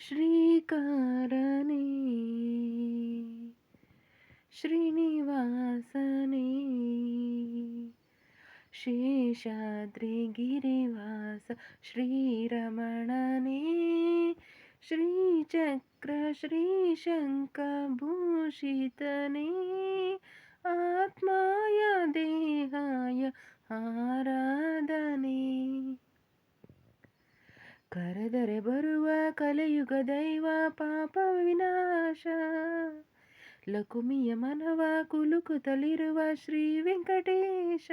श्रीकारणे श्रीनिवासने शेषाद्रिगिरिवास श्रीरमणने श्रीचक्रश्रीशङ्कभूषितने आत्माय देहाय हा ಕರೆದರೆ ಬರುವ ಕಲೆಯುಗ ದೈವ ಪಾಪ ವಿನಾಶ. ಲಕುಮಿಯ ಮನವ ಕುಲುಕುತಲಿರುವ ಶ್ರೀ ವೆಂಕಟೇಶ.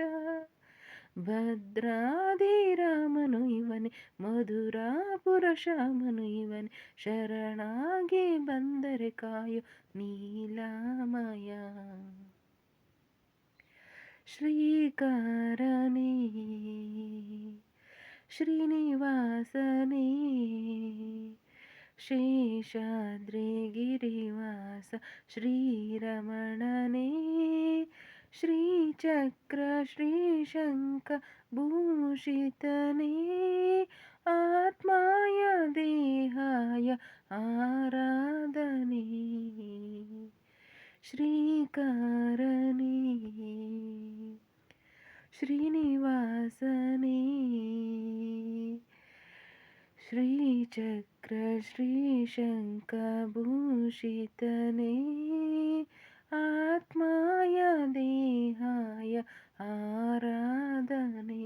ಭದ್ರಾಧಿರಾಮನು ಇವನೇ ಮಧುರಾಪುರಶಾಮನು ಇವನೇ. ಶರಣಾಗಿ ಬಂದರೆ ಕಾಯು ನೀಲಾಮಯ. ಶ್ರೀಕಾರನೇ, ಶ್ರೀನಿವಾಸ श्रीनिवासने शेषाद्रिगिरिवास श्रीरमणने श्रीचक्र भूषितने आत्माय देहाय आराधने। श्रीकारणे श्रीनिवासने श्रीचक्र वक्रश्रीशङ्कभूषितने आत्माय देहाय आराधने